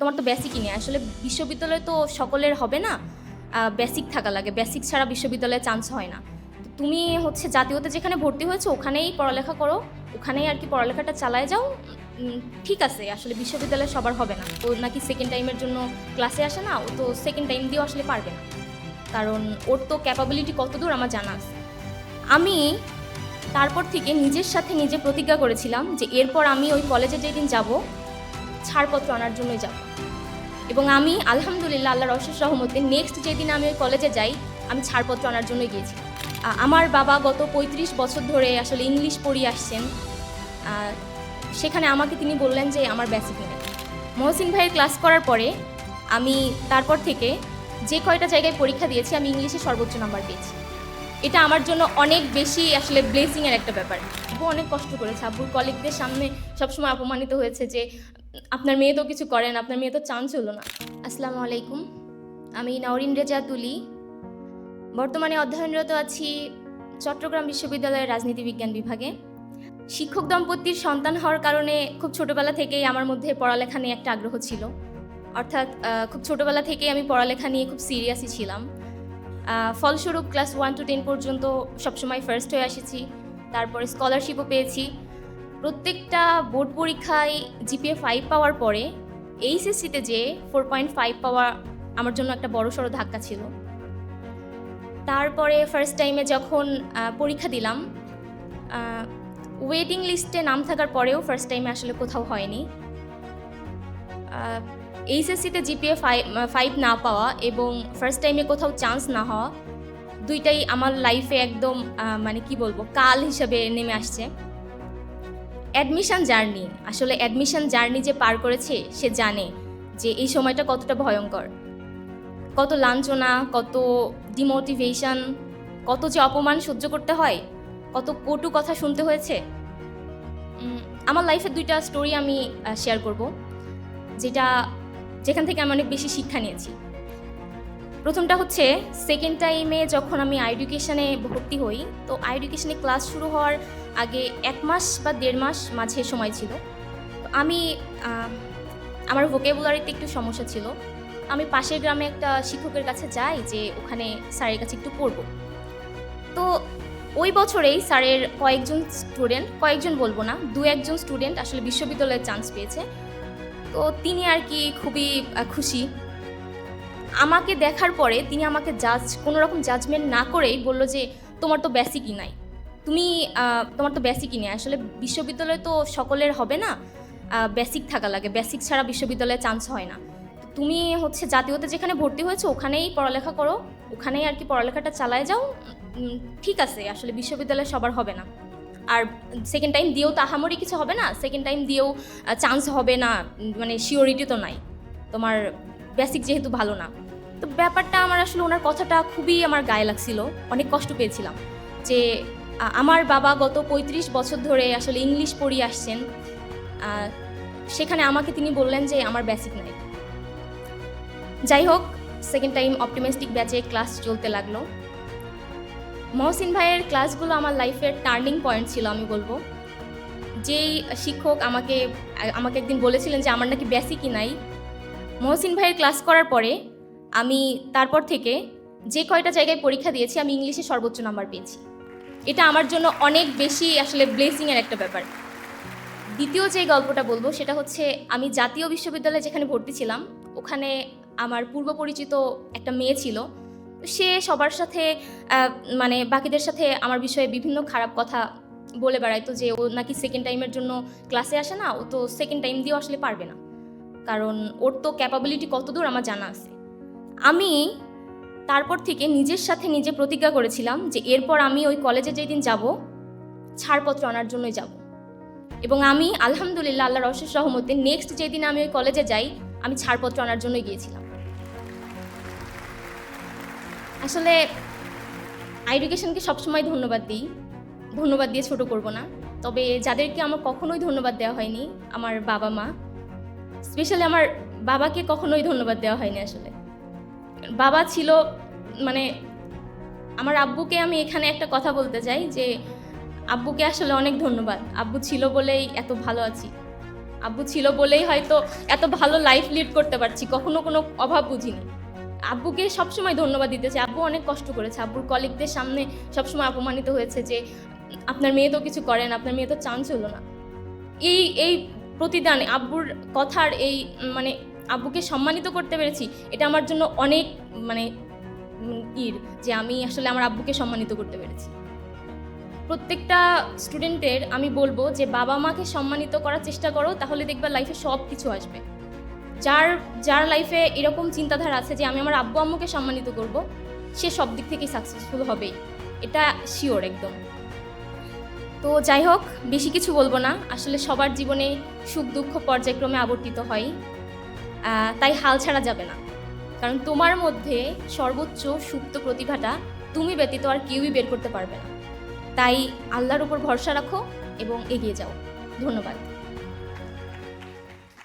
তোমার তো বেসিকই নেই। আসলে বিশ্ববিদ্যালয় তো সকলের হবে না বেসিক থাকা লাগে। বেসিক ছাড়া বিশ্ববিদ্যালয়ে চান্স হয় না। তুমি হচ্ছে জাতীয়তে যেখানে ভর্তি হয়েছে, ওখানেই পড়ালেখা করো। ওখানেই আর কি পড়ালেখাটা চালায় যাও। ঠিক আছে, আসলে বিশ্ববিদ্যালয়ে সবার হবে না। ও নাকি সেকেন্ড টাইমের জন্য ক্লাসে আসে না? ও তো সেকেন্ড টাইম দিয়েও আসলে পারবে না। কারণ ওর তো ক্যাপাবিলিটি কতদূর আমার জানা আছে। আমি তারপর থেকে নিজের সাথে নিজে প্রতিজ্ঞা করেছিলাম যে এরপর আমি ওই কলেজে যেদিন যাব ছাড়পত্র আনার জন্যই যাব। এবং আমি, আলহামদুলিল্লাহ, আল্লাহর অশেষ রহমতে নেক্সট যেদিন আমি ওই কলেজে যাই, আমি ছাড়পত্র আনার জন্যই গিয়েছি। আমার বাবা গত পঁয়ত্রিশ বছর ধরে আসলে ইংলিশ পড়িয়ে আসছেন। সেখানে আমাকে তিনি বললেন যে, আমার বেসিক নেই। মহসিন ভাইয়ের ক্লাস করার পরে আমি তারপর থেকে যে কয়টা জায়গায় পরীক্ষা দিয়েছি, আমি ইংলিশে সর্বোচ্চ নাম্বার পেয়েছি। এটা আমার জন্য অনেক বেশি আসলে ব্লেসিংয়ের একটা ব্যাপার। আব্বু অনেক কষ্ট করেছে। আব্বুর কলিগদের সামনে সবসময় অপমানিত হয়েছে যে আপনার মেয়ে তো কিছু করেন, আপনার মেয়ে তো চান্স হলো না। আসসালামু আলাইকুম। আমি নওরিন রেজা তুলি। বর্তমানে অধ্যয়নরত আছি চট্টগ্রাম বিশ্ববিদ্যালয়ের রাজনীতি বিজ্ঞান বিভাগে। শিক্ষক দম্পতির সন্তান হওয়ার কারণে খুব ছোটবেলা থেকেই আমার মধ্যে পড়ালেখা নিয়ে একটা আগ্রহ ছিল। অর্থাৎ খুব ছোটবেলা থেকেই আমি পড়ালেখা নিয়ে খুব সিরিয়াসই ছিলাম। ফলস্বরূপ ক্লাস ওয়ান টু টেন পর্যন্ত সবসময় ফার্স্ট হয়ে এসেছি তারপরে স্কলারশিপও পেয়েছি। প্রত্যেকটা বোর্ড পরীক্ষায় জিপিএ ফাইভ পাওয়ার পরে এইচএসসিতে যে ফোর পয়েন্ট ফাইভ পাওয়া আমার জন্য একটা বড় সড়ো ধাক্কা ছিল। তারপরে ফার্স্ট টাইমে যখন পরীক্ষা দিলাম ওয়েটিং লিস্টে নাম থাকার পরেও ফার্স্ট টাইমে আসলে কোথাও হয়নি। এইচএসসিতে জিপিএ ফাইভ ফাইভ না পাওয়া এবং ফার্স্ট টাইমে কোথাও চান্স না হওয়া দুইটাই আমার লাইফে একদম মানে কি বলব, কাল হিসাবে নেমে আসছে। Admission journey. আসলে অ্যাডমিশন জার্নি যে পার করেছে, সে জানে যে এই সময়টা কতটা ভয়ঙ্কর। কত লাঞ্ছনা, কত ডিমোটিভেশন কত যে অপমান সহ্য করতে হয়, কত কটু কথা শুনতে হয়েছে। আমার লাইফের দুইটা স্টোরি আমি শেয়ার করব। যেটা, যেখান থেকে আমি অনেক বেশি শিক্ষা নিয়েছি। প্রথমটা হচ্ছে সেকেন্ড টাইমে যখন আমি এডুকেশনে ভর্তি হই, তো এডুকেশনে ক্লাস শুরু হওয়ার আগে এক মাস বা দেড় মাস মাঝে সময় ছিল। আমি আমার ভোকেবুলারিতে একটু সমস্যা ছিল। আমি পাশের গ্রামে একটা শিক্ষকের কাছে যাই যে, ওখানে স্যারের কাছে একটু পড়ব। তো ওই বছরেই স্যারের কয়েকজন স্টুডেন্ট কয়েকজন বলব না, দু একজন স্টুডেন্ট আসলে বিশ্ববিদ্যালয়ে চান্স পেয়েছে। তো তিনি আর কি খুবই খুশি। আমাকে দেখার পরে তিনি আমাকে জাজ কোনো রকম জাজমেন্ট না করেই বলল যে, তোমার তো বেসিকই নাই। তুমি তোমার তো বেসিকই নেই। আসলে বিশ্ববিদ্যালয়ে তো সকলের হবে না। বেসিক থাকা লাগে। বেসিক ছাড়া বিশ্ববিদ্যালয়ে চান্স হয় না। তুমি হচ্ছে জাতীয়তে যেখানে ভর্তি হয়েছে, ওখানেই পড়ালেখা করো। ওখানেই আর কি পড়ালেখাটা চালায় যাও। ঠিক আছে। আসলে বিশ্ববিদ্যালয়ে সবার হবে না। আর সেকেন্ড টাইম দিয়েও তো আহামরি কিছু হবে না। সেকেন্ড টাইম দিয়েও চান্স হবে না। মানে শিওরিটি তো নাই। তোমার বেসিক যেহেতু ভালো না। তো ব্যাপারটা আমার আসলে ওনার কথাটা খুবই আমার গায়ে লাগছিল, অনেক কষ্ট পেয়েছিলাম। যে আমার বাবা গত পঁয়ত্রিশ বছর ধরে আসলে ইংলিশ পড়িয়ে আসছেন সেখানে আমাকে তিনি বললেন যে, আমার বেসিক নাই। যাই হোক সেকেন্ড টাইম অপটিমিস্টিক ব্যাচে ক্লাস চলতে লাগল। মহসিন ভাইয়ের ক্লাসগুলো আমার লাইফের টার্নিং পয়েন্ট ছিল, আমি বলব। যেই শিক্ষক আমাকে আমাকে একদিন বলেছিলেন যে, আমার নাকি বেসিকই নাই। মহসিন ভাইয়ের ক্লাস করার পরে আমি তারপর থেকে যে কয়টা জায়গায় পরীক্ষা দিয়েছি, আমি ইংলিশে সর্বোচ্চ নাম্বার পেয়েছি। এটা আমার জন্য অনেক বেশি আসলে ব্লেসিংয়ের একটা ব্যাপার। দ্বিতীয় যে গল্পটা বলব, সেটা হচ্ছে আমি জাতীয় বিশ্ববিদ্যালয়ে যেখানে ভর্তি ছিলাম, ওখানে আমার পূর্ব পরিচিত একটা মেয়ে ছিল। সে সবার সাথে মানে বাকিদের সাথে আমার বিষয়ে বিভিন্ন খারাপ কথা বলে বেড়াইতো যে ও নাকি সেকেন্ড টাইমের জন্য ক্লাসে আসে না, ও তো সেকেন্ড টাইম দিয়েও আসলে পারবে না। কারণ ওর তো ক্যাপাবিলিটি কতদূর আমার জানা আছে। আমি তারপর থেকে নিজের সাথে নিজে প্রতিজ্ঞা করেছিলাম যে এরপর আমি ওই কলেজে যেদিন যাব, ছাড়পত্র আনার জন্যই যাব। এবং আমি আলহামদুলিল্লাহ আল্লাহর অশেষ সহমতে নেক্সট যেদিন আমি ওই কলেজে যাই, আমি ছাড়পত্র আনার জন্যই গিয়েছিলাম। আসলে এডুকেশনকে সবসময় ধন্যবাদ দিই। ধন্যবাদ দিয়ে ছোট করব না। তবে যাদেরকে আমার কখনোই ধন্যবাদ দেওয়া হয়নি, আমার বাবা মা। স্পেশালি আমার বাবাকে কখনোই ধন্যবাদ দেওয়া হয়নি আসলে। বাবা ছিল মানে আমার আব্বুকে আমি এখানে একটা কথা বলতে চাই যে, আব্বুকে আসলে অনেক ধন্যবাদ। আব্বু ছিল বলেই এত ভালো আছি। আব্বু ছিল বলেই হয়তো এত ভালো লাইফ লিড করতে পারছি, কখনো কোনো অভাব বুঝিনি। আব্বুকে সবসময় ধন্যবাদ দিতে চাই। আব্বু অনেক কষ্ট করেছে। আব্বুর কলিগদের সামনে সবসময় অপমানিত হয়েছে যে, আপনার মেয়ে তো কিছু করেন আপনার মেয়ে তো চান্স হলো না। এই এই প্রতিদান আব্বুর কথার এই মানে আব্বুকে সম্মানিত করতে পেরেছি, এটা আমার জন্য অনেক মানে ইর যে আমি আসলে আমার আব্বুকে সম্মানিত করতে পেরেছি। প্রত্যেকটা স্টুডেন্টের আমি বলব যে বাবা মাকে সম্মানিত করার চেষ্টা করো, তাহলে দেখবে লাইফে সব কিছু আসবে। যার যার লাইফে এরকম চিন্তাধারা আছে যে আমি আমার আব্বু আম্মুকে সম্মানিত করব, সে সব দিক থেকেই সাকসেসফুল হবেই। এটা শিওর একদম। তো যাই হোক, বেশি কিছু বলব না। আসলে সবার জীবনে সুখ দুঃখ পর্যায়ক্রমে আবর্তিত হয়। তাই হাল ছাড়া যাবে না। কারণ তোমার মধ্যে সর্বোচ্চ সুপ্ত প্রতিভাটা তুমি ব্যতীত আর কেউই বের করতে পারবে না। তাই আল্লাহর উপর ভরসা রাখো এবং এগিয়ে যাও। ধন্যবাদ।